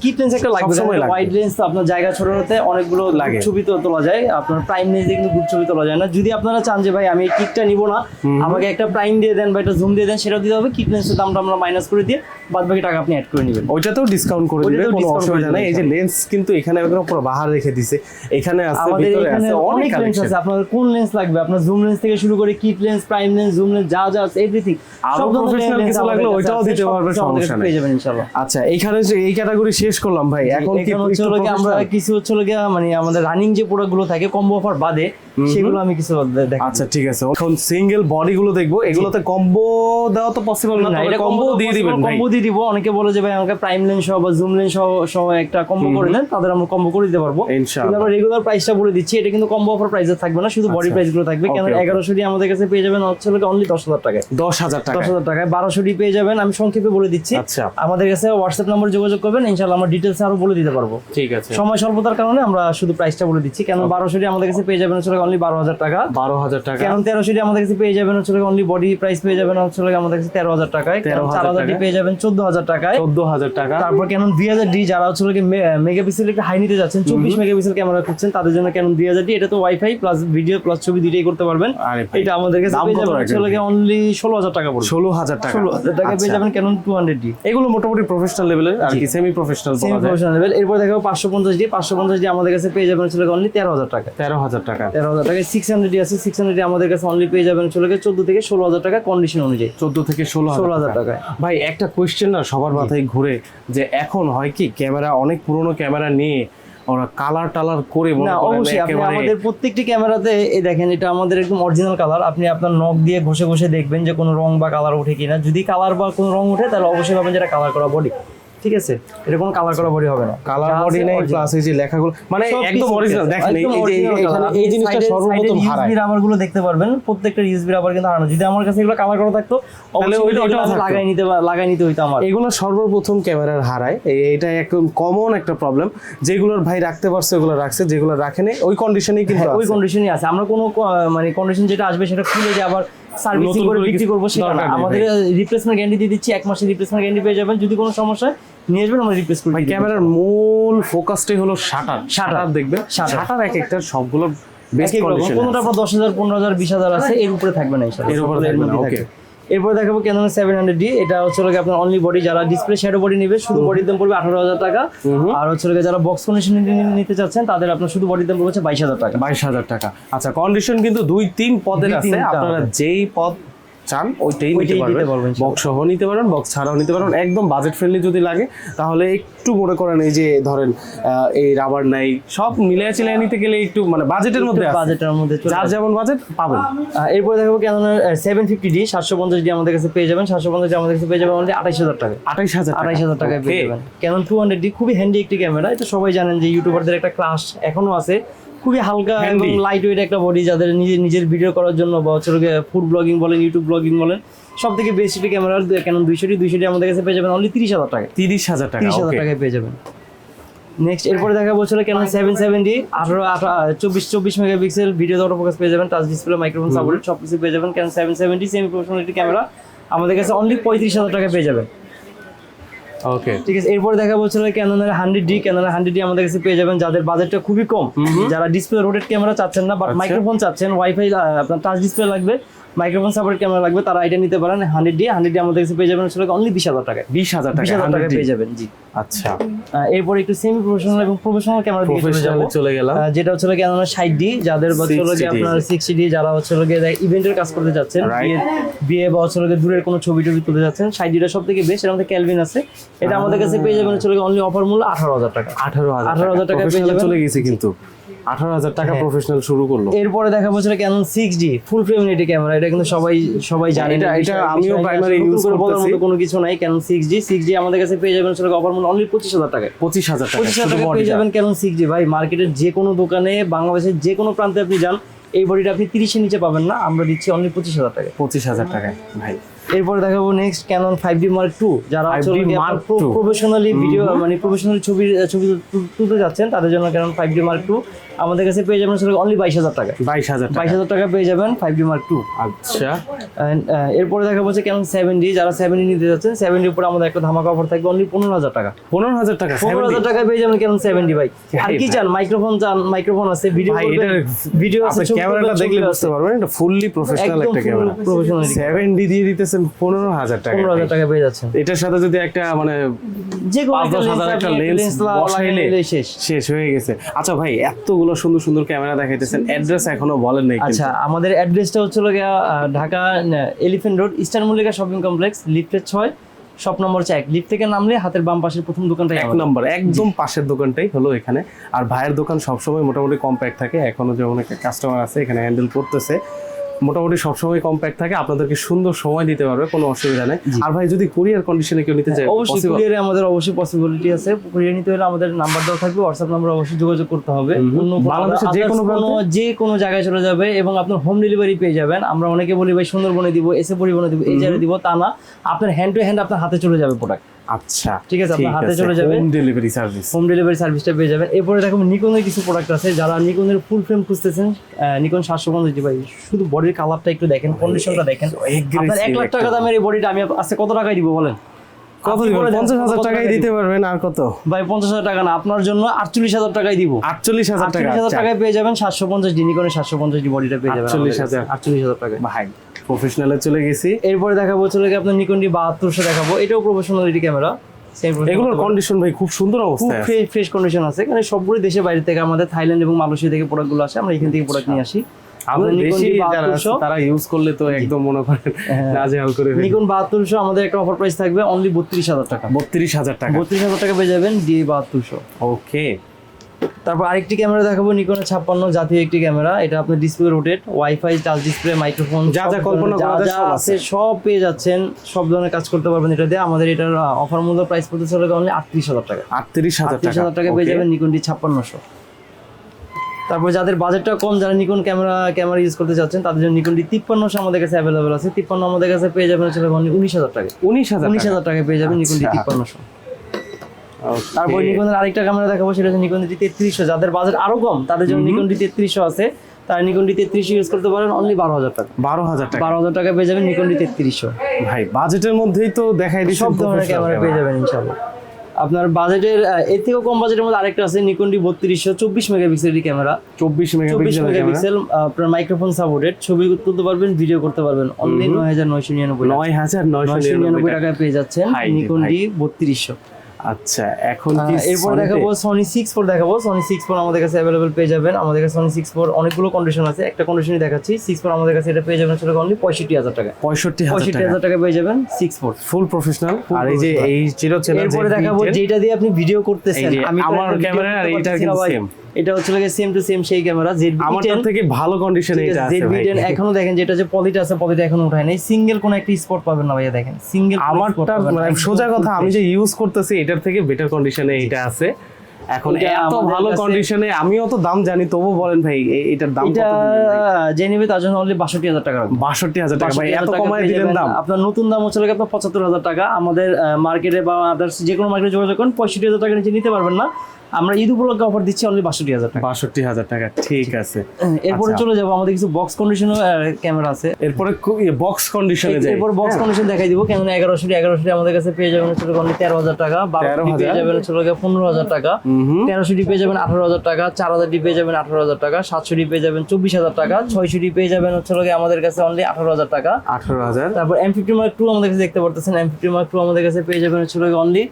কিট লেন্স একটা লাগবে ওয়াইড লেন্স তো? আপনার জায়গা ছোট হতে অনেকগুলো লাগে। ছবি তো তোলা যায় আপনার প্রাইম লেন্স দিয়ে কিন্তু গুড ছবি তোলা যায় না। যদি আপনারা চান যে ভাই আমি এই কিটটা নিব না আমাকে একটা প্রাইম দিয়ে দেন বা একটা জুম দিয়ে দেন সেটা দিতে হবে কিট লেন্সের দামটা আমরা মাইনাস করে দিয়ে বাদ বাকি টাকা আপনি অ্যাড করে নেবেন। ওইটাতেও ডিসকাউন্ট করে দিবে ওইটাতেও কোনো অসুবিধা নেই। এই যে লেন্স কিন্তু এখানে একদম পুরো বাহার রেখে দিছে। এখানে আছে ভিতরে অনেক লেন্স আছে। আপনার কোন লেন্স লাগবে? আপনার জুম লেন্স থেকে শুরু করে kit lens prime lens zoom lens যা যা আছে এভরিথিং আরও professional কিছু লাগলে ওইটাও দিতে পারবে, সমস্যা নেই। পেয়ে যাবেন ইনশাআল্লাহ আচ্ছা এইখানে যে এই ক্যাটাগরি শেষ করলাম ভাই এখন কি হচ্ছে আমরা কিছু হচ্ছে মানে আমাদের রানিং যে প্রোডাক্টগুলো থাকে কম্বো অফার বাদে সেগুলো আমি কিছু আচ্ছা ঠিক আছে। এখন সিঙ্গেল বডি গুলো দেখব এগুলোতে কম্বো দেওয়া তো পসিবল না তবে কম্বো দিয়ে দিবেন কম্বো দিয়ে দিব। অনেকে বলে যে ভাই আমাকে প্রাইম লেন্স সহ বা জুম লেন্স সহ সহ একটা কম্বো করে দেন তাদের আমরা কম্বো করে দিতে পারব। ইনশাআল্লাহ। আমরা রেগুলার প্রাইসটা বলে দিচ্ছি এটা কিন্তু কম্বো অফার প্রাইসে থাকবে না শুধু বডি আচ্ছা। প্রাইসগুলো থাকবে। কেন Okay, okay. এগারোশো ডি আমাদের কাছে পেয়ে যাবেন হচ্ছে অনলি দশ হাজার টাকায়। দশ হাজার টাকা দশ হাজার টাকায়। বারোশো ডি পেয়ে যাবেন আমি সংক্ষেপে বলে দিচ্ছি। আচ্ছা। আমাদের কাছে হোয়াটসঅ্যাপ নাম্বার যোগাযোগ করবেন ইনশাল্লাহ আমরা ডিটেলস আরও বলে দিতে পারব। ঠিক আছে। সময় স্বল্পতার কারণে আমরা শুধু প্রাইসটা বলে দিচ্ছি কেন বারোশো ডি আমাদের কাছে পেয়ে যাবেন হচ্ছে অনলি বারো হাজার টাকা। বারো হাজার টাকা। কেন তেরোশো ডি আমাদের কাছে পেয়ে যাবেন হচ্ছে অনলি বডি প্রাইস পেয়ে যাবেন হচ্ছে আমাদের কাছে তেরো হাজার টাকায়। কেন 13,000 চার হাজার পেয়ে যাবেন চোদ্দ হাজার টাকায়। চোদ্দ হাজার টাকা। তারপর কেন দুই হাজার ডি যারা হচ্ছে মেগাপিক্সেল একটা হাই নিতে যাচ্ছেন চব্বিশ মেগাপিক্সেল ক্যামেরা খুঁজছেন তাদের জন্য কেন দুই হাজার ডি এটা তো ওয়াইফাই প্লাস ভিডিও প্লাস ছবি দুইটাই করতে পারবেন। এটা আমাদের কাছে পেয়ে যাবেন হচ্ছে অনলি ষোলো হাজার টাকা পড়বে। ষোলো হাজার টাকা। ষোলো হাজার টাকা পেয়ে আচ্ছা। যাবেন কেন টু হান্ড্রেড ডি এগুলো মোটামুটি প্রফেশনাল লেভেলের আর কি semi professional semi professional level এরপর দেখাবো পাঁচশো পঞ্চাশ ডি পাঁচশো পঞ্চাশ ডি আমাদের কাছে পেয়ে যাবেন হচ্ছে অনলি তেরো হাজার টাকা। তেরো হাজার টাকা। তেরো হাজার টাকা সিক্স হান্ড্রেড আছে সিক্স হান্ড্রেড আমাদের কাছে অনলি পেয়ে যাবেন চলে গেছে চোদ্দ থেকে ষোলো হাজার টাকা কন্ডিশন অনুযায়ী। চোদ্দ থেকে ষোলো ষোলো হাজার টাকায়। ভাই একটা কোয়েশ্চেন না সবার মাথায় ঘুরে যে এখন হয় কি ক্যামেরা অনেক পুরনো ক্যামেরা নিয়ে ওরা কালার টালার করে না অবশ্যই আপনি আমাদের প্রত্যেকটি ক্যামেরাতে এই দেখেন এটা আমাদের একদম অরিজিনাল কালার আপনি আপনার নখ দিয়ে ঘষে ঘষে দেখবেন যে কোনো রং বা কালার ওঠে কিনা। যদি কালার বা কোনো রং ওঠে তাহলে অবশ্যই ভাবেন যেটা কালার করা বডি ঠিক আছে? এটা কোনো কালার করা বডি হবে না। কালার বডি নেই প্লাস এই যে লেখাগুলো মানে একদম অরিজিনাল দেখেন এই যে এখানে এই জিনিসটা সর্বপ্রথম হারায় USB রাবারগুলো দেখতে পারবেন প্রত্যেকটা ইউএসবি রাবার কিন্তু হারানো। যদি আমার কাছে এগুলো কালার করা থাকতো তাহলে ওইটা- আমি লাগাই নিতে লাগাই নিতে হইতো আমার। এগুলো সর্বপ্রথম ক্যামেরার হারায়। এটা একদম কমন একটা প্রবলেম যেগুলোর ভাই রাখতে পারছে ওগুলো রাখছে। যেগুলো রাখেনি ওই কন্ডিশনেই কিন্তু হ্যাঁ, ওই আছে। কন্ডিশনই আছে। আমরা কোনো মানে কন্ডিশন যেটা আসবে সেটা খুলে যে আবার সার্ভিসিং করে করে বিক্রি করব সেটা না। আমাদের রিপ্লেসমেন্ট গ্যারান্টি দিয়ে দিচ্ছি এক মাসের রিপ্লেসমেন্ট গ্যারান্টি পেয়ে যাবেন। যদি কোনো সমস্যা নিয়ে আসবেন আমরা রিপ্লেস করে। ক্যামেরার মূল ফোকাসটাই হলো শাটার শাটার দেখবেন। শাটার এক একটা সবগুলো বেস্ট এক এক রকম। কন্ডিশন কোনোটা আপনার দশ হাজার পনেরো হাজার বিশ হাজার আছে এর উপরে থাকবে না এর উপরে থাকবে না, মধ্যেই okay. এরপর দেখাবো ক্যানন সেভেন হান্ড্রেড ডি এটা হচ্ছে আপনার অনলি বডি যারা ডিসপ্লে শ্যাডো বডি নেবে শুধু বডির দাম পড়বে আঠারো হাজার টাকা। আর হচ্ছে যারা বক্স কন্ডিশন নিতে চাচ্ছেন তাদের আপনার শুধু বডির দাম পড়বে বাইশ হাজার টাকা। বাইশ হাজার টাকা। আচ্ছা কন্ডিশন কিন্তু দুই তিন পদের আছে। আপনারা যেই পদ চান ওইটাই নিতে পারবেন। বক্স সহ নিতে পারবেন বক্স ছাড়াও নিতে পারবেন। একদম বাজেট ফ্রেন্ডলি যদি লাগে তাহলে একটু মনে করেন এই যে ধরেন এই রাবার নাই সব মিলিয়ে চিলিয়ে নিতে গেলে একটু মানে বাজেটের মধ্যে। বাজেটের মধ্যে যার যেমন বাজেট পাবেন। এরপর দেখাবো কেন সেভেন ফিফটি ডি সাতশো পঞ্চাশ ডি আমাদের কাছে পেয়ে যাবেন। সাতশো পঞ্চাশ ডি আমাদের কাছে পেয়ে যাবেন অনলি আঠাইশ হাজার টাকা আঠাইশ হাজার আড়াইশ হাজার টাকায় পেয়ে যাবেন। ক্যানন টু হান্ড্রেড ডি খুবই হ্যান্ডি একটি ক্যামেরা এটা সবাই জানেন যে ইউটিউবারদের একটা ক্লাস এখনও আছে। খুবই হালকা এবং. লাইট ওয়েট একটা বডি যাদের নিজের নিজের ভিডিও করার জন্য বা হচ্ছে ফুড ব্লগিং বলেন ইউটিউব ব্লগিং বলেন সব থেকে বেস্ট একটি ক্যামেরা ক্যানন দুইশোটি দুইশোটি আমাদের কাছে পেয়ে যাবেন অনলি তিরিশ হাজার টাকা তিরিশ হাজার টাকা তিরিশ হাজার টাকায় পেয়ে যাবেন। নেক্সট এরপরে দেখা বলছিল কেন সেভেন সেভেন্টি আঠারো চব্বিশ চব্বিশ মেগাপিক্সেল ভিডিও অটো ফোকাস পেয়ে যাবেন টাচ ডিসপ্লে মাইক্রোফোন সাপোর্ট সব কিছু পেয়ে যাবেন। Canon seven seventy semi professional একটি ক্যামেরা আমাদের কাছে অনলি পঁয়ত্রিশ হাজার টাকা পেয়ে যাবেন। ওকে ঠিক আছে এরপর দেখা বলছিল ক্যানোনের হান্ড্রেড ডি ক্যানোনের হান্ড্রেড ডি আমাদের কাছে পেয়ে যাবেন যাদের বাজেটটা খুবই কম। যারা ডিসপ্লে রোটেড ক্যামেরা চাচ্ছেন না বাট আচ্ছা। মাইক্রোফোন চাচ্ছেন ওয়াইফাই আপনার টাচ ডিসপ্লে লাগবে মাইক্রোফোন সাপোর্ট ক্যামেরা লাগবে তারা এটা নিতে পারেন হান্ড্রেড ডি হান্ড্রেড ডি আমাদের কাছে পেয়ে যাবেন আসলে অনলি বিশ হাজার টাকায়। বিশ হাজার বিশ টাকা হাজার টাকা 100 পেয়ে যাবেন জি। আচ্ছা। এরপর একটু সেমি প্রফেশনাল এবং প্রফেশনাল ক্যামেরা দিকে চলে গেলাম। যেটা হচ্ছে ক্যানোনের ষাট ডি যাদের হচ্ছে হলো 60D গিয়ে আপনার সিক্সটি ডি যারা হচ্ছে হলো গিয়ে ইভেন্টের কাজ করতে যাচ্ছেন বিয়ে বিয়ে বা হচ্ছে হলো দূরের কোনো ছবি টবি তুলতে যাচ্ছেন ষাট ডিটা সব থেকে বেশ এর মধ্যে ক্যালভিন আছে। এটা আমাদের কাছে পেয়ে যাবেন হচ্ছে অনলি অফার মূল্য আঠারো হাজার টাকা। আঠারো হাজার 18,000 টাকা পেয়ে যাবেন। চলে গেছে কিন্তু। আঠারো হাজার টাকা হ্যাঁ। প্রফেশনাল শুরু করল। এরপরে দেখা বলছিল Canon six D full frame এটি ক্যামেরা এটা কিন্তু সবাই সবাই জানে এটা- এটা আমিও use করে বলার মতো কোনো কিছু নাই। Canon six D six D আমাদের কাছে পেয়ে যাবেন আসলে অফার মূল্য অনলি পঁচিশ হাজার টাকায়। পঁচিশ হাজার টাকা পঁচিশ হাজার টাকা পেয়ে যাবেন ক্যানন সিক্স ডি ভাই মার্কেটের যে কোনো দোকানে বাংলাদেশের যে কোনো প্রান্তে আপনি যান এই বডিটা আপনি তিরিশের নিচে পাবেন না। আমরা দিচ্ছি অনলি পঁচিশ হাজার টাকা পঁচিশ হাজার টাকায় ভাই। এরপরে দেখাবো next Canon five D mark two যারা 5D Mark প্রফেশনালি ভিডিও মানে প্রফেশনাল ছবি ছবি তুলতে যাচ্ছেন তাদের জন্য Canon five D mark two আমাদের কাছে পেয়ে যাবেন আসলে অনলি বাইশ হাজার টাকা। বাইশ হাজার টাকা। বাইশ হাজার টাকা পেয়ে যাবেন ফাইভ ডি মার্ক টু আচ্ছা। এরপরে দেখা যাচ্ছে কেমন সেভেন ডি যারা সেভেন ডি নিতে যাচ্ছেন সেভেন ডি উপরে আমাদের একটা ধামাকা অফার থাকবে অনলি পনেরো হাজার টাকা। পনেরো হাজার টাকা পনেরো হাজার টাকা পেয়ে যাবেন কেমন সেভেন ডি ভাই। আর কি চান? মাইক্রোফোন চান? মাইক্রোফোন আছে ভিডিও ভিডিও আছে ক্যামেরাটা দেখলে বুঝতে পারবেন এটা ফুললি প্রফেশনাল একটা ক্যামেরা professional সেভেন ডি দিয়ে দিতেছেন পনেরো হাজার টাকা পনেরো হাজার টাকা পেয়ে যাচ্ছেন। এটার সাথে যদি একটা মানে যে একটা লেন্স শেষ। শেষ হয়ে গেছে। আচ্ছা ভাই এতগুলো সুন্দর সুন্দর ক্যামেরা দেখাইতেছেন অ্যাড্রেস এখনও বলেন নাই আচ্ছা আমাদের অ্যাড্রেসটা হচ্ছে গিয়া, Dhaka elephant road eastern Mallika shopping complex লিফটের ছয় শপ নম্বর চার লিফট থেকে নামলে হাতের বাম পাশের প্রথম দোকানটাই এক নম্বর একদম পাশের দোকানটাই হলো এখানে। আর ভাইয়ের দোকান সবসময় মোটামুটি কম্প্যাক্ট থাকে এখনও যেমন একটা কাস্টমার আছে এখানে হ্যান্ডেল করতেছে। মোটামুটি সবসময় কম্প্যাক্ট থাকে আপনাদেরকে সুন্দর সময় দিতে পারবে কোনো অসুবিধা নেই। আর ভাই যদি কুরিয়ার কন্ডিশনে কেউ নিতে চায় অবশ্যই কুরিয়ারে আমাদের অবশ্যই পসিবিলিটি আছে। কুরিয়ার নিতে হলে আমাদের নাম্বার দেওয়া থাকবে হোয়াটসঅ্যাপ নাম্বার অবশ্যই যোগাযোগ করতে হবে। অন্য বাংলাদেশের যে কোনো? যে কোনো জায়গায় চলে যাবে এবং আপনার হোম ডেলিভারি পেয়ে যাবেন। আমরা অনেকে বলি ভাই সুন্দরবনে দিব এসে পরিবহনে দিব এই জায়গায় দিব। তা না। আপনার হ্যান্ড টু হ্যান্ড আপনার হাতে চলে যাবে প্রোডাক্ট আচ্ছা ঠিক আছে, আপনার হাতে চলে যাবে। Home delivery service home delivery সার্ভিসটা পেয়ে যাবেন। এরপরে নিকনের কিছু প্রোডাক্ট আছে যারা নিকনের ফুল ফ্রেম খুঁজতেছেন নিকন সাতশো পঞ্চাশ ভাই শুধু বডির কালারটা একটু দেখেন কন্ডিশনটা দেখেন। আপনার এক লাখ টাকা দামের এই বডিটা আমি আজকে কত টাকায় দিব বলেন? কত পঞ্চাশ হাজার টাকাই দিতে পারবেন আর কত? ভাই পঞ্চাশ হাজার টাকা না আপনার জন্য আটচল্লিশ হাজার টাকায় দিব। আটচল্লিশ হাজার টাকা আটচল্লিশ হাজার আচ্ছা। টাকায় পেয়ে যাবেন সাতশো পঞ্চাশ সাতশো পঞ্চাশ বডিটা পেয়ে যাবেন 48,000 আটচল্লিশ হাজার টাকায়। ভাই প্রফেশনালে চলে গেছি। এরপরে দেখাবো চলে গিয়ে আপনার নিকন ডি বাহাত্তরশো দেখাবো। এটাও প্রফেশনালিটি ক্যামেরা এগুলোর কন্ডিশন ভাই খুব সুন্দর খুব ফ্রেশ কন্ডিশন আছে। কারণ সবগুলো দেশের বাইরে থেকে আমাদের থাইল্যান্ড এবং মালয়েশিয়া থেকে প্রোডাক্টগুলো আসে। আমরা এখান থেকে প্রোডাক্ট নিয়ে আসি। ডি যারা তারা ইউজ করলে তো একদম মনে করেন হ্যাঁ। নাজেহাল করে নিকন বাহাত্তরশো আমাদের একটা অফার প্রাইস থাকবে অনলি বত্রিশ হাজার টাকা। বত্রিশ হাজার টাকা। বত্রিশ হাজার টাকা পেয়ে যাবেন ডি বাহাত্তরশো। ওকে তারপর আরেকটি ক্যামেরা দেখাবো নিকনের ছাপ্পান্ন জাতীয় একটি ক্যামেরা। এটা আপনার display rotate wifi touch display microphone যা যা কল্পনা সব আছে। সব পেয়ে যাচ্ছেন সব ধরনের কাজ করতে পারবেন এটা দিয়ে। আমাদের এটার অফার মূল্য প্রাইস পড়তে চলে অনলি আটত্রিশ হাজার টাকা। আটত্রিশ হাজার আটত্রিশ টাকা হাজার টাকা পেয়ে যাবেন নিকন ডি ছাপ্পান্নশো। তারপর যাদের বাজেটটা কম যারা নিকন ক্যামেরা ক্যামেরা ইউজ করতে চাচ্ছেন তাদের জন্য নিকন ডি তিপ্পান্নশো আমাদের কাছে অ্যাভেলেবল আছে। তিপ্পান্ন আমাদের কাছে পেয়ে যাবেন হচ্ছে উনিশ হাজার টাকা। উনিশ হাজার উনিশ হাজার টাকা পেয়ে যাবেন নিকন ডি আচ্ছা। তিপ্পান্নশো. তারপর নিকনের আরেকটা ক্যামেরা দেখাবো সেটা হচ্ছে নিকন ডি তেত্রিশশো। যাদের বাজেট আরও কম তাদের জন্য নিকন ডি তেত্রিশশো আছে। তারা নিকন ডি তেত্রিশশো ইউজ করতে পারেন অনলি বারো হাজার টাকা। বারো হাজার টাকা। বারো হাজার টাকা পেয়ে যাবেন নিকন ডি তেত্রিশশো। ভাই বাজেটের মধ্যেই তো দেখাই দিচ্ছেন সব ধরনের ক্যামেরা পেয়ে যাবেন ইনশাল্লাহ আপনার বাজেটের এর থেকেও কম বাজেটের মধ্যে আরেকটা আছে নিকন ডি বত্রিশশো চব্বিশ মেগাপিক্সেলের ক্যামেরা চব্বিশ চব্বিশ মেগাপিক্সেল ক্যামেরা আপনার মাইক্রোফোন সাপোর্টেড ছবি তুলতে পারবেন ভিডিও করতে পারবেন। অনলি নয় হাজার নয়শো নিরানব্বই নয় হাজার নয়শো নিরানব্বই টাকায় পেয়ে যাচ্ছেন নিকন ডি বত্রিশশো। আচ্ছা এখন কি এরপর দেখাবো সনি সিক্স ফোর দেখাবো। সনি সিক্স ফোর আমাদের কাছে অ্যাভেলেবেল পেয়ে যাবেন। আমাদের কাছে সনি সিক্স ফোর অনেকগুলো কন্ডিশন আছে। একটা কন্ডিশনই দেখাচ্ছি। সিক্স ফোর আমাদের কাছে এটা পেয়ে যাবেন সেটা অনলি পঁয়ষট্টি হাজার টাকা। পঁয়ষট্টি পঁয়ষট্টি হাজার টাকা পেয়ে যাবেন সিক্স ফোর ফুল প্রফেশনাল আর এই যে এই চেনা এরপরে দেখাবো যেটা দিয়ে আপনি ভিডিও করতেছেন। আমি আমার ক্যামেরা আর এইটার কিন্তু ভাই। এটা হচ্ছে লাগে সেম টু সেম সেই ক্যামেরা জেড আমারটার থেকে ভালো কন্ডিশনে এটা আছে জেড ভাই। এখনও দেখেন যেটা যে পলিটা আছে পলিটা এখনও উঠায় নাই। সিঙ্গেল কোন একটা স্পট পাবেন না ভাইয়া দেখেন। সিঙ্গেল আমারটা মানে সোজা কথা আমি যে ইউজ করতেছি এটার থেকে বেটার কন্ডিশনে এটা আছে। এখন এত ভালো কন্ডিশনে আমিও তো দাম জানি তবু বলেন ভাই এটার দাম কত দিবেন ভাই? যে নিবে তার জন্য অনলি বাষট্টি হাজার টাকা রাখব। বাষট্টি হাজার টাকা ভাই এত কমায় দিলেন দাম। আপনার নতুন দাম হচ্ছে লাগে আপনার পঁচাত্তর হাজার টাকা। আমাদের মার্কেটে বা আদার্স যে কোনো মার্কেটে যোগাযোগ করেন পঁয়ষট্টি হাজার টাকা নিচে নিতে পারবেন না। আমরা ঈদ উপলক্ষে অফার দিচ্ছি অনলি বাষট্টি হাজার টাকা। বাষট্টি হাজার টাকা ঠিক আছে। এরপরে আচ্ছা। চলে যাব আমাদের কিছু বক্স কন্ডিশন ক্যামেরা আছে। এরপরে বক্স কন্ডিশনে যাই। এরপর বক্স হ্যাঁ। কন্ডিশন দেখাই দিব কেন এগারোশো এগারোশো আমাদের কাছে পেয়ে যাবেন হচ্ছে অনলি তেরো হাজার টাকা বারো 13,000 পেয়ে যাবেন হচ্ছে পনেরো হাজার টাকা তেরোশো পেয়ে যাবেন আঠারো হাজার টাকা চার হাজার ডি পেয়ে যাবেন আঠারো হাজার টাকা সাতশো পেয়ে যাবেন চব্বিশ হাজার টাকা ছয়শো পেয়ে যাবেন হচ্ছে লোকে আমাদের কাছে অনলি আঠারো হাজার টাকা। আঠারো হাজার। তারপর এম ফিফটি মার্ক টু আমাদের কাছে দেখতে পারতেছেন এম ফিফটি মার্ক টু আমাদের কাছে পেয়ে যাবেন হচ্ছে লোকে অনলি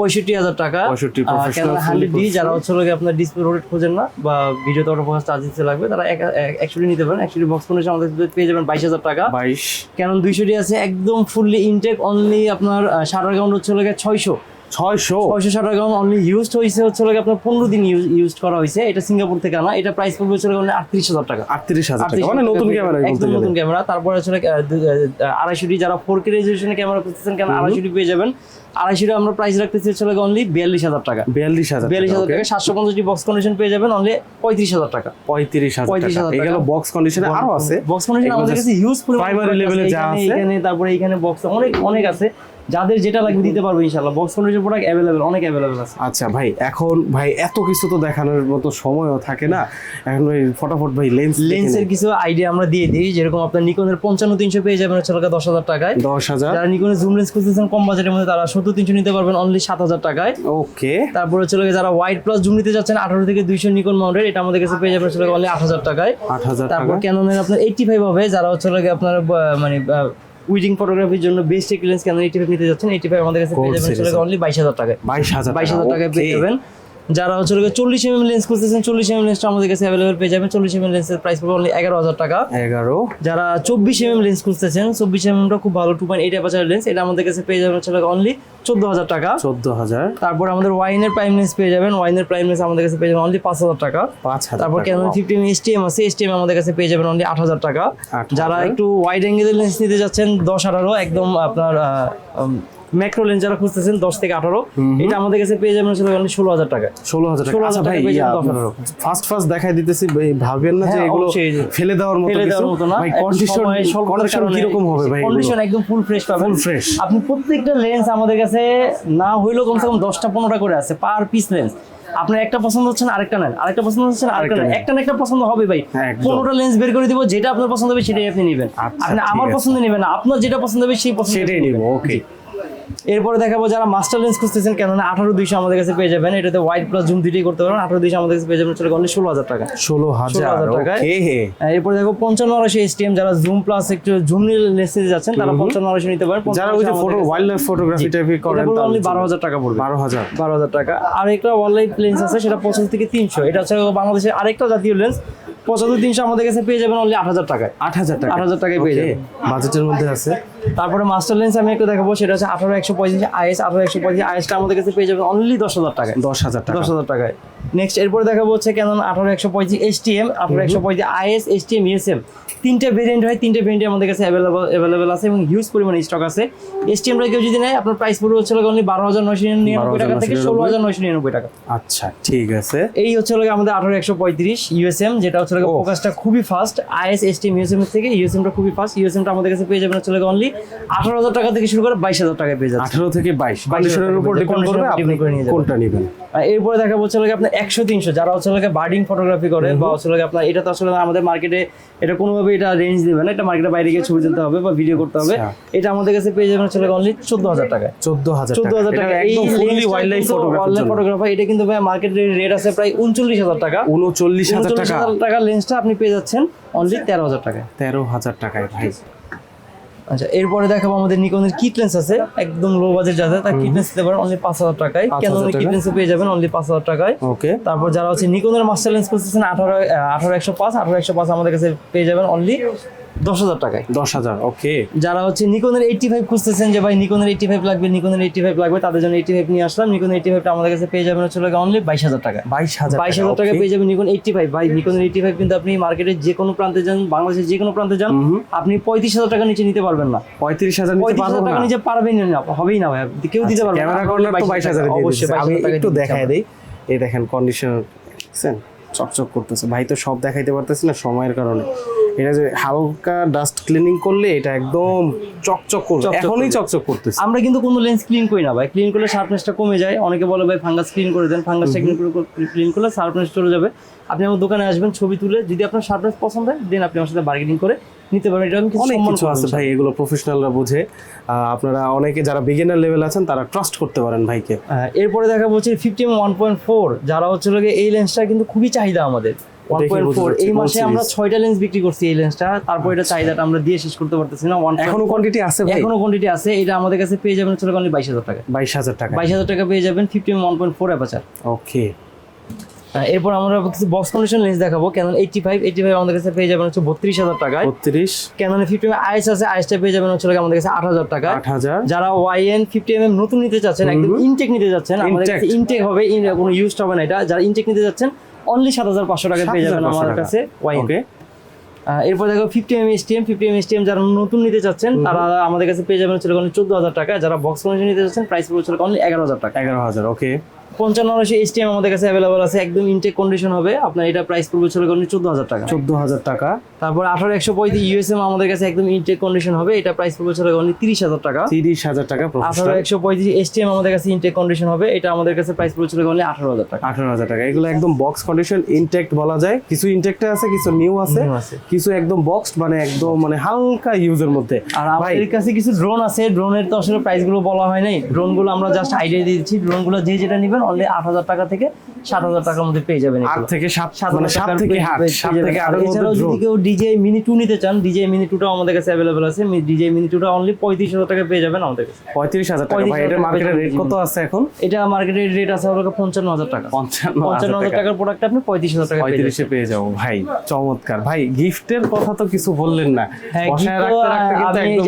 পঁয়ষট্টি হাজার টাকা। 65 ডি যারা হচ্ছে লোকে আপনার ডিসপ্লে রোটেট খোঁজেন না বা ভিডিওতে অটো ফোকাস চার্জ দিতে লাগবে তারা একশো নিতে পারেন। একশো বক্স কন্ডিশন আমাদের পেয়ে যাবেন বাইশ হাজার টাকা। বাইশ। ক্যানন দুইশো ডি আছে একদম ফুললি ইনটেক অনলি আপনার শাটার কাউন্ট হচ্ছে লোকে ছয়শো। ছয়শো? ছয়শো ষাট টাকা অনলি ইউজড হয়েছে হচ্ছে হলো আপনার পনেরো দিন ইউজ করা হয়েছে। এটা সিঙ্গাপুর থেকে আনা। এটা প্রাইস পড়বে হচ্ছে অনলি আটত্রিশ হাজার টাকা। আটত্রিশ হাজার মানে নতুন ক্যামেরা একদম নতুন ক্যামেরা তারপরে হচ্ছে আড়াইশোটি যারা ফোর কে রেজলিউশনের ক্যামেরা করতেছেন কেন আড়াইশোটি পেয়ে যাবেন। আড়াইশোটি আমরা প্রাইস রাখতেছি হচ্ছে অনলি বিয়াল্লিশ হাজার টাকা। বিয়াল্লিশ হাজার বিয়াল্লিশ হাজার টাকা সাতশো পঞ্চাশটি বক্স কন্ডিশন পেয়ে যাবেন অনলি পঁয়ত্রিশ হাজার টাকা। পঁয়ত্রিশ হাজার 35,000 টাকা। টাকা। বক্স কন্ডিশন আরও আছে। বক্স কন্ডিশন আমাদের কাছে হিউজ প্রাইমারি লেভেলে যা আছে। এখানে তারপরে এখানে বক্স অনেক অনেক আছে। যাদের যেটা লাগবে দিতে পারব ইনশাআল্লাহ। বক্স কন্ডিশন প্রোডাক্ট অ্যাভেলেবেল অনেক অ্যাভেলেবেল আছে। আচ্ছা ভাই এখন ভাই এত কিছু তো দেখানোর মতো সময়ও থাকে না। এখন ভাই ফটাফট ভাই লেন্স লেন্সের কিছু আইডিয়া আমরা দিয়ে দিই যেরকম আপনার নিকনের পঞ্চান্ন তিনশো পেয়ে যাবেন হচ্ছে দশ হাজার টাকায়। দশ হাজার। যারা নিকনের জুম লেন্স খুঁজতেছেন কম বাজেটের মধ্যে তারা সত্তর তিনশো নিতে পারবেন অনলি সাত হাজার টাকায়। ওকে তারপরে হচ্ছে যারা হোয়াইট প্লাস জুম নিতে যাচ্ছেন আঠারো থেকে দুইশো নিকন মাউন্টের এটা আমাদের কাছে পেয়ে যাবেন হচ্ছে অনলি আট হাজার টাকায়। আট হাজার তারপর ক্যাননের আপনার এইটটি ফাইভ হবে যারা হচ্ছে আপনার মানে উইডিং ফটোগ্রাফির জন্য বেস্ট একটি লেন্স ক্যানন ফাইভ নিতে যাচ্ছেন? ফাইভ আমাদের কাছে পেয়ে যাবেন সেটা অনলি বাইশ হাজার টাকায় বাইশ হাজার বাইশ হাজার টাকায় পেয়ে যাবেন। যারা হচ্ছে চল্লিশ এম এম লেন্স খুঁজতেছেন চল্লিশ এম এম লেন্সটা আমাদের কাছে অ্যাভেলেবেল পেয়ে যাবেন। চল্লিশ এম লেন্সের প্রাইস পড়বে অনলি এগারো হাজার টাকা। এগারো। যারা চব্বিশ এম এম লেন্স খুঁজতেছেন চব্বিশ এম এমটা খুব ভালো two point eight aperture lens এটা আমাদের কাছে পেয়ে যাবেন হচ্ছে অনলি চোদ্দ হাজার টাকা। চোদ্দ হাজার। তারপর আমাদের ওয়াইনের প্রাইম লেন্স পেয়ে যাবেন ওয়াইনের প্রাইম লেন্স আমাদের কাছে পেয়ে যাবেন অনলি পাঁচ হাজার টাকা। পাঁচ হাজার তারপর। ক্যানন ফিফটিন এসটিএম আছে এসটিএম আমাদের কাছে পেয়ে যাবেন অনলি আট হাজার টাকা। যারা একটু ওয়াইড অ্যাঙ্গেলের লেন্স নিতে যাচ্ছেন দশ আঠারো একদম আপনার ম্যাক্রো লেন্স যারা খুঁজতেছেন দশ থেকে আঠারো এটা আমাদের কাছে পেয়ে যাবেন আসলে অনলি ষোলো হাজার টাকা। ষোলো হাজার টাকা। 16,000 আচ্ছা ভাই টাকা পেয়ে যাবেন, 10,000 ফার্স্ট ফার্স্ট দেখাই দিতেছি ভাই, ভাববেন না যে হ্যাঁ, এগুলো ফেলে দেওয়ার মতো ফেলে দেওয়ার মতো না। ভাই কন্ডিশন কন্ডিশন হবে ভাই কন্ডিশন একদম ফুল ফ্রেশ পাবেন। ফুল ফ্রেশ আপনি প্রত্যেকটা লেন্স আমাদের কাছে না হইলেও কমসে কম দশটা পনেরোটা করে আছে পার পিস লেন্স আপনার একটা পছন্দ হচ্ছে না আরেকটা নেন। আরেকটা পছন্দ হচ্ছে না আরেকটা নেন। একটা না একটা পছন্দ হবে ভাই। হ্যাঁ, পনেরোটা লেন্স বের করে দিব যেটা আপনার পছন্দ হবে সেটাই আপনি নেবেন। আচ্ছা, আপনি আমার পছন্দ নেবেন না আপনার যেটা পছন্দ হবে সেই পছন্দ সেটাই নিব ওকে এরপরে দেখাবো যারা মাস্টার লেন্স খুঁজতেছেন কেন না আঠারো দুইশো আমাদের কাছে পেয়ে যাবেন। এটাতে হোয়াইট প্লাস জুম দুইটাই করতে পারবেন। আঠারো দুইশো আমাদের কাছে পেয়ে যাবেন চলে অনলি ষোলো হাজার টাকা। ষোলো হাজার 16,000 টাকায়। ওকে হ্যাঁ, এরপর দেখো পঞ্চান্ন আড়াইশো এসটিএম যারা জুম প্লাস একটু জুম লেন্স নিতে যাচ্ছেন তারা পঞ্চান্ন আড়াইশো নিতে পারেন। যারা ওই যে ফটো ওয়াইল্ড লাইফ ফটোগ্রাফি টাইপের করেন অনলি বারো হাজার টাকা পড়বে। বারো হাজার। বারো হাজার টাকা। আর একটা ওয়াইল্ড লাইফ লেন্স আছে সেটা পঁচাত্তর থেকে তিনশো। এটা হচ্ছে বাংলাদেশের আরেকটা জাতীয় লেন্স পঁচাত্তর তিনশো আমাদের কাছে পেয়ে যাবেন অনলি আট হাজার টাকায়। আট হাজার টাকা 8,000 টাকায় পেয়ে যাবেন। বাজেটের মধ্যে আছে। তারপরে মাস্টার লেন্স আমি একটু দেখাবো সেটা হচ্ছে আঠারো একশো পঁয়ত্রিশ আইএস আঠারো একশো পঁয়ত্রিশ আইএসটা আমাদের কাছে পেয়ে যাবেন অনলি দশ হাজার টাকায়। দশ হাজার টাকা। দশ হাজার টাকায়। নেক্সট এরপরে দেখাবো হচ্ছে কেন আঠারো একশো পঁয়ত্রিশ এসটিএম আঠারো একশো পঁয়ত্রিশ আইএস এসটিএম ইএসএম তিনটে ভেরিয়েন্ট হয় তিনটে ভেরিয়েন্ট আমাদের কাছে অ্যাভেলেবল অ্যাভেলেবল আছে এবং হিউজ পরিমাণে স্টক আছে। এসটিএমটা কেউ যদি নেয় আপনার প্রাইস পড়বে হচ্ছে অনলি বারো হাজার নয়শো নিরানব্বই টাকা থেকে ষোলো হাজার নয়শো নিরানব্বই টাকা। আচ্ছা ঠিক আছে। এই হচ্ছে আমাদের আঠারো একশো পঁয়ত্রিশ ইউএসএম যেটা হচ্ছে ও। ফোকাসটা খুবই ফাস্ট আইএস এসটিএম ইউএসএম থেকে ইউএসএমটা খুবই ফাস্ট ইউএসএমটা আমাদের কাছে পেয়ে যাবেন হচ্ছে অনলি আঠারো হাজার টাকা থেকে শুরু করে বাইশ হাজার টাকায় পেয়ে যাচ্ছে আঠারো থেকে বাইশ কন্ডিশনের উপর ডিপেন্ড করবে আপনি যাবেন। কোনটা নেবেন? এরপরে দেখা হচ্ছে লাগে আপনার একশো তিনশো যারা হচ্ছে লাগে বার্ডিং ফটোগ্রাফি করে বা হচ্ছে লাগে আপনার এটা তো আসলে আমাদের মার্কেটে এটা কোনোভাবে এটা রেঞ্জ দেবে না এটা মার্কেটের বাইরে গিয়ে ছবি তুলতে হবে বা ভিডিও করতে হবে। আচ্ছা। এটা আমাদের কাছে পেয়ে যাবেন হচ্ছে অনলি চোদ্দ হাজার টাকায় চোদ্দ হাজার চোদ্দ হাজার টাকা। এই একদম ফুললি ওয়াইল্ড লাইফ ফটোগ্রাফার এটা কিন্তু ভাই মার্কেট রেট আছে প্রায় উনচল্লিশ হাজার টাকা। উনচল্লিশ হাজার টাকা টাকা লেন্সটা আপনি পেয়ে যাচ্ছেন অনলি তেরো হাজার টাকায়। তেরো হাজার টাকায় ভাই। আচ্ছা এরপরে দেখাবো আমাদের নিকনের কিট লেন্স আছে। একদম লো বাজেট যাতে তার কিট লেন্স দিতে পারেন অনলি পাঁচ হাজার টাকায়। 5,000 ক্যানোনের কিট লেন্স পেয়ে যাবেন অনলি পাঁচ হাজার টাকায়? ওকে তারপর যারা হচ্ছে নিকনের মাস্টার লেন্স করতেছেন আঠারো আঠারো একশো পাঁচ আঠারো একশো পাঁচ আমাদের কাছে পেয়ে যাবেন অনলি দশ হাজার টাকায়। দশ হাজার ওকে। যারা হচ্ছে নিকনের এইটটি ফাইভ খুঁজতেছেন যে ভাই নিকনের এইটটি ফাইভ লাগবে নিকনের এইটটি ফাইভ লাগবে তাদের জন্য এইটটি ফাইভ নিয়ে আসলাম নিকনের এইটটি ফাইভটা আমাদের কাছে পেয়ে যাবেন হচ্ছে অনলি বাইশ হাজার টাকা। বাইশ হাজার বাইশ হাজার টাকা পেয়ে যাবেন নিকন এইটটি ফাইভ ভাই নিকনের এইটটি ফাইভ কিন্তু আপনি মার্কেটের যে কোনো প্রান্তে যান বাংলাদেশের যে কোনো প্রান্তে যান আপনি পঁয়ত্রিশ হাজার টাকা নিচে নিতে পারবেন না। পঁয়ত্রিশ হাজার পঁয়ত্রিশ হাজার টাকা নিচে পারবেন না হবেই না ভাই কেউ দিতে পারবে না। ক্যামেরা কর্নার তো বাইশ হাজার অবশ্যই আমি একটু দেখাই দেই। এই দেখেন কন্ডিশন দেখছেন? চকচক করতেছে। ভাই তো সব দেখাইতে পারতেছি না সময়ের কারণে। এটা যে হালকা ডাস্ট ক্লিনিং করলে এটা একদম চকচক করবে। এখনই চকচক করতেছে। আমরা কিন্তু কোনো লেন্স ক্লিন করি না ভাই। ক্লিন করলে শার্পনেসটা কমে যায়। অনেকে বলে ভাই ফাঙ্গাস ক্লিন করে দেন। ফাঙ্গাসটা ক্লিন করে ক্লিন করলে শার্পনেস চলে যাবে। আপনি আমার দোকানে আসবেন ছবি তুলে যদি আপনার শার্পনেস পছন্দ হয় দেন আপনি আমার সাথে বার্গেনিং করে নিতে পারবেন। এটা আমি অনেক কিছু আছে ভাই এগুলো প্রফেশনালরা বুঝে। আপনারা অনেকে যারা বিগিনার লেভেল আছেন তারা ট্রাস্ট করতে পারেন ভাইকে। হ্যাঁ, এরপরে দেখা বলছে ফিফটি ওয়ান পয়েন্ট ফোর যারা হচ্ছে এই লেন্সটা কিন্তু খুবই চাহিদা আমাদের। এই মাসে আমরা ছয়টা লেন্স বিক্রি করছি এই লেন্সটা তারপর এটা চাহিদাটা আমরা দিয়ে শেষ করতে পারতেছি না এখনও কোয়ান্টিটি আছে এখনও কোয়ান্টিটি আছে এটা আমাদের কাছে পেয়ে যাবেন অনলি বাইশ হাজার টাকা। বাইশ হাজার টাকা। বাইশ হাজার টাকা পেয়ে যাবেন fifty one point four aperture okay এরপর আমরা কিছু বক্স কন্ডিশন লেন্স দেখাবো। Canon eighty five eighty five আমাদের কাছে পেয়ে যাবেন হচ্ছে বত্রিশ হাজার টাকায়। বত্রিশ। ক্যানন ফিফটি আইস আছে আইসটা পেয়ে যাবেন হচ্ছে আমাদের কাছে আট হাজার টাকা আট হাজার। যারা ওয়াইএন ফিফটি এম নতুন নিতে চাচ্ছেন একদম ইনটেক নিতে যাচ্ছেন আমাদের কাছে ইনটেক হবে কোনো ইউজ হবে না এটা। যারা ইনটেক নিতে যাচ্ছেন অনলি সাত হাজার পাঁচশো টাকা পেয়ে যাবেন 7,500 আমাদের টাকা। কাছে ওয়াইএন ওকে এরপর দেখো fifty M S TM fifty M S TM যারা নতুন নিতে চাচ্ছেন তারা আমাদের কাছে পেয়ে যাবেন হচ্ছে চোদ্দ হাজার টাকা। যারা বক্স কন্ডিশন নিতে চাচ্ছেন প্রাইস পড়ছে অনলি এগারো হাজার টাকা। এগারো হাজার ওকে পঞ্চান্ন আশি এসটিএম আমাদের কাছে অ্যাভেলেবল আছে। একদম ইনটেক কন্ডিশন হবে। আপনার এটা প্রাইস পড়বে ছিল অনলি চোদ্দ হাজার টাকা। চোদ্দ হাজার টাকা। তারপর আঠারো একশো পঁয়ত্রিশ ইউএসএম আমাদের কাছে একদম ইনটেক কন্ডিশন হবে। এটা প্রাইস পড়বে ছিল অনলি তিরিশ হাজার টাকা। তিরিশ হাজার টাকা আঠারো একশো পঁয়ত্রিশ এসটিএম আমাদের কাছে ইনটেক কন্ডিশন হবে। এটা আমাদের কাছে প্রাইস পড়ছিল অনলি আঠারো হাজার টাকা। আঠারো হাজার টাকা। এগুলো একদম বক্স কন্ডিশন ইনটেক্ট বলা যায়। কিছু ইনটেক্টে আছে কিছু নিউ আছে। কিছু একদম বক্সড মানে একদম মানে হালকা ইউজের মধ্যে। আর আমাদের কাছে কিছু ড্রোন আছে। ড্রোনের তো আসলে প্রাইসগুলো বলা হয় নাই। ড্রোনগুলো আমরা জাস্ট আইডিয়া দিয়ে দিচ্ছি। ড্রোনগুলো যে যেটা নেবেন অনলি আট হাজার টাকা থেকে সাত হাজার টাকার মধ্যে পেয়ে যাবেন আট থেকে সাত মানে সাত থেকে আট সাত থেকে মধ্যে এছাড়াও যদি কেউ ডিজে মিনি টু নিতে চান ডিজে মিনি টুটাও আমাদের কাছে অ্যাভেলেবল আছে। ডিজে মিনি টুটা অনলি পঁয়ত্রিশ হাজার টাকা পেয়ে যাবেন আমাদের কাছে। পঁয়ত্রিশ হাজার টাকা। ভাই এটা মার্কেটের রেট কত আছে এখন? এটা মার্কেটের রেট আছে পঞ্চান্ন হাজার টাকা। পঞ্চান্ন হাজার টাকার প্রোডাক্ট আপনি পঁয়ত্রিশ হাজার টাকা পঁয়ত্রিশে পেয়ে যাব। ভাই চমৎকার। ভাই গিফটের কথা তো কিছু বললেন না। হ্যাঁ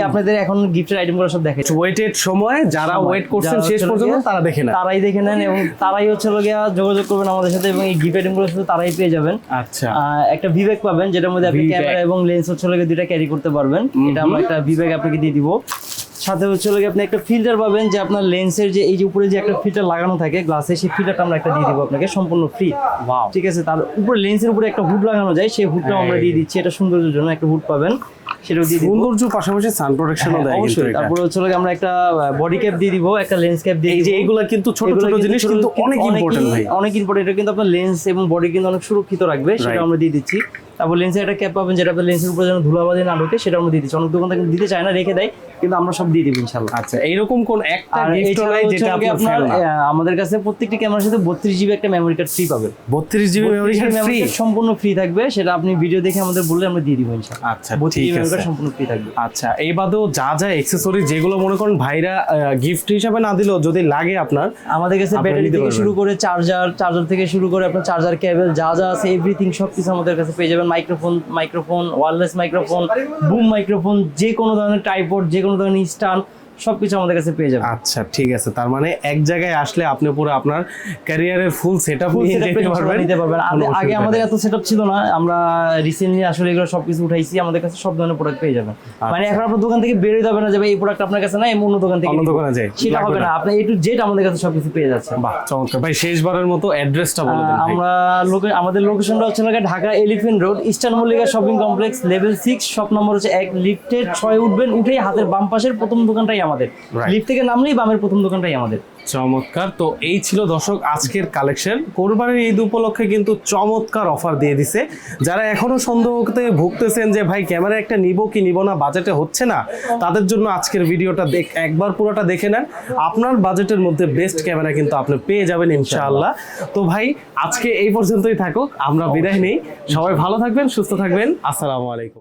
আপনাদের এখন গিফটের আইটেমগুলো সব দেখে ওয়েটেড সময় যারা ওয়েট করছেন শেষ পর্যন্ত তারা দেখে না তারাই দেখে নেন এবং তারাই হচ্ছে হলো গিয়া যোগাযোগ করবেন আমাদের সাথে এবং এই গিফট আইটেমগুলো শুধু তারাই পেয়ে যাবেন। আচ্ছা। একটা বিবেক পাবেন যেটার মধ্যে আপনি। ক্যামেরা এবং লেন্স হচ্ছে দুইটা ক্যারি করতে পারবেন। এটা আমরা একটা বিবেক আপনাকে দিয়ে দিব। সাথে হচ্ছে হলো আপনি একটা ফিল্টার পাবেন যে আপনার লেন্সের যে এই যে উপরে যে একটা ফিল্টার লাগানো থাকে গ্লাসে সেই ফিল্টারটা আমরা একটা দিয়ে দিব আপনাকে সম্পূর্ণ ফ্রি. ঠিক আছে তার উপরে লেন্সের উপরে একটা হুড লাগানো যায় সেই হুডটাও আমরা দিয়ে দিচ্ছি। এটা সৌন্দর্যের জন্য একটা হুড পাবেন সেটাও দিয়ে দিব। সৌন্দর্য পাশাপাশি সান প্রোটেকশনও হ্যাঁ, দেয় অবশ্যই। তারপরে হচ্ছে আমরা একটা বডি ক্যাপ দিয়ে দিব একটা লেন্স ক্যাপ দিয়ে এই যে কিন্তু ছোট ছোট জিনিস কিন্তু অনেক ইম্পর্টেন্ট ভাই। অনেক ইম্পর্টেন্ট এটা কিন্তু আপনার লেন্স এবং বডি কিন্তু অনেক সুরক্ষিত রাখবে সেটা আমরা দিয়ে দিচ্ছি। তারপর লেন্সের একটা ক্যাপ পাবেন যেটা লেন্সের উপরে যেন ধুলাবাজি না ঢোকে সেটা আমরা দিয়ে দিচ্ছি। অনেক দোকান থেকে দিতে চায় না রেখে দেয় কিন্তু আমরা সব দিয়ে দিব ইনশাল্লাহ আচ্ছা এইরকম কোন একটা গিফট নাই যেটা আপনার আমাদের কাছে প্রত্যেকটি ক্যামেরার সাথে বত্রিশ জিবি একটা মেমোরি কার্ড ফ্রি পাবেন। 32 জিবি মেমরি কার্ড ফ্রি সম্পূর্ণ ফ্রি থাকবে সেটা আপনি ভিডিও দেখে আমাদের বললে আমরা দিয়ে দিব ইনশাল্লাহ আচ্ছা ঠিক আছে। কার্ড সম্পূর্ণ ফ্রি থাকবে। আচ্ছা এই বাদেও যা যা অ্যাক্সেসরি যেগুলো মনে করেন ভাইরা গিফট হিসাবে না দিলেও যদি লাগে আপনার আমাদের কাছে ব্যাটারি থেকে শুরু করে চার্জার চার্জার থেকে শুরু করে আপনার চার্জার কেবল যা যা আছে এভরিথিং সব কিছু আমাদের কাছে পেয়ে যাবেন। Microphone microphone wireless microphone boom microphone যে কোনো ধরনের টাইপড যে কোনো ধরনের স্ট্যান্ড সব কিছু আমাদের কাছে পেয়ে যাবেন। আচ্ছা ঠিক আছে। তার মানে এক জায়গায় আসলে আপনি পুরো আপনার ক্যারিয়ারের ফুল সেটআপ নিয়ে যেতে পারবেন। নিতে পারবেন। আগে- আমাদের। এত সেটআপ ছিল না। আমরা রিসেন্টলি আসলে এগুলো সবকিছু উঠাইছি। আমাদের কাছে সব ধরনের প্রোডাক্ট পেয়ে যাবেন। মানে এখন আপনার দোকান থেকে বেরোতে হবে না যে ভাই এই প্রোডাক্ট আপনার কাছে না এই অন্য দোকান থেকে অন্য দোকানে যাই, সেটা হবে না। না। আপনি এ টু জেড আমাদের কাছে সবকিছু পেয়ে যাচ্ছে বাহ চমৎকার। ভাই শেষবারের মতো অ্যাড্রেসটা বলে দেন আমরা লোকে- আমাদের লোকেশনটা হচ্ছে লাগে Dhaka Elephant Road Eastern Mallika shopping complex level six shop number হচ্ছে এক লিফটের ছয় উঠবেন উঠেই হাতের বাম পাশের প্রথম দোকানটাই আমাদের. লিফট থেকে নামলেই বামের প্রথম দোকানটাই আমাদের। চমৎকার। তো এই ছিল দর্শক আজকের কালেকশন কোরবানির ঈদ উপলক্ষে কিন্তু চমৎকার অফার দিয়ে দিছে। যারা এখনও সন্দেহতে ভুগতেছেন যে ভাই ক্যামেরা একটা নিব কি নিব না? বাজেটে হচ্ছে না? তাদের জন্য আজকের ভিডিওটা দেখ একবার পুরোটা দেখে নেন। আপনার বাজেটের মধ্যে বেস্ট ক্যামেরা কিন্তু আপনি পেয়ে যাবেন ইনশাআল্লাহ। তো ভাই আজকে এই পর্যন্তই থাকুক। আমরা বিদায় নেই। সবাই ভালো থাকবেন সুস্থ থাকবেন। আসসালামু আলাইকুম।